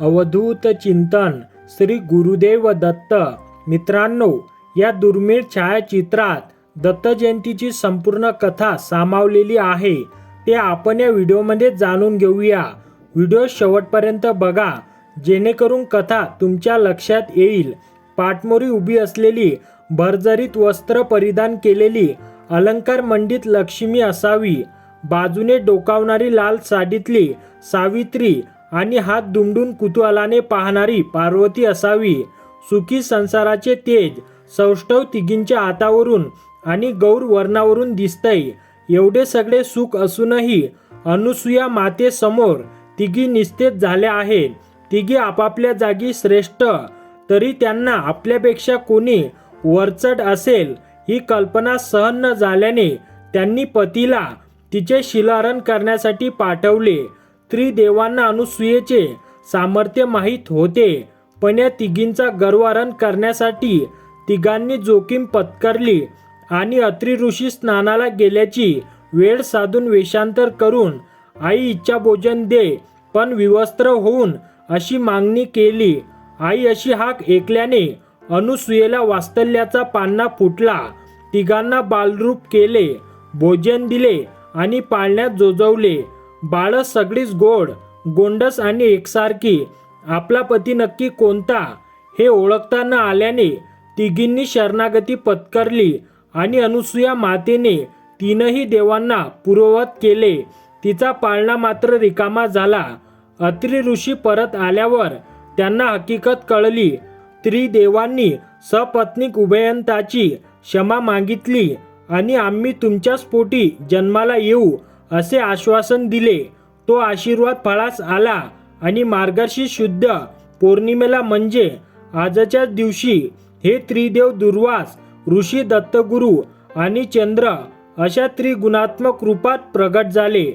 अवधूत चिंतन श्री गुरुदेव दत्त. मित्रांनो या दुर्मिळ छायाचित्रात दत्त जयंतीची संपूर्ण कथा सामावलेली आहे. ते आपण या व्हिडिओमध्ये जाणून घेऊया. व्हिडिओ शेवटपर्यंत बघा. जेणेकरून कथा तुमच्या लक्षात येईल. पाठमोरी उभी असलेली भरजरीत वस्त्र परिधान केलेली अलंकार मंडित लक्ष्मी असावी बाजूने डोकावणारी लाल साडीतली सावित्री आणि हात दुमडून कुतूहलाने पाहणारी पार्वती असावी. सुखी संसाराचे तेज सौष्ठव तिघींच्या हातावरून आणि गौर वर्णावरून दिसतंय. एवढे सगळे सुख असूनही अनुसूया मातेसमोर तिघी निस्तेज झाल्या आहेत. तिघी आपापल्या जागी श्रेष्ठ तरी त्यांना आपल्यापेक्षा कोणी वरचढ असेल ही कल्पना सहन न झाल्याने त्यांनी पतीला तिचे शिलारण करण्यासाठी पाठवले. त्रिदेवांना अनुसूयेचे सामर्थ्य माहीत होते. पण या तिघींचा गर्वारण करण्यासाठी तिघांनी जोखीम पत्करली आणि अत्रि ऋषी स्नानाला गेल्याची वेळ साधून वेषांतर करून आई इच्छा भोजन दे पण विवस्त्र होऊन अशी मागणी केली. आई अशी हाक ऐकल्याने अनुसूयेला वास्तल्याचा पान्ना फुटला. तिघांना बालरूप केले भोजन दिले आणि पाळण्यात जोजवले. बाळ सगळीच गोड गोंडस आणि एकसारखी. आपला पती नक्की कोणता? हे ओळखता न आल्याने तिघींनी शरणागती पत्करली आणि अनुसूया मातेने तीनही देवांना पूर्ववत केले. तिचा पाळणा मात्र रिकामा झाला. अत्रि ऋषी परत आल्यावर त्यांना हकीकत कळली. त्रिदेवांनी सपत्नीक उभयंताची क्षमा मागितली आणि आम्ही तुमच्याच पोटी जन्माला येऊ असे आश्वासन दिले. तो आशीर्वाद फळास आला आणि मार्गशी शुद्ध पौर्णिमेला म्हणजे आजच्या दिवशी हे त्रिदेव दुर्वास ऋषी दत्तगुरु आणि चंद्र अशा त्रिगुणात्मक रूपात प्रगट झाले.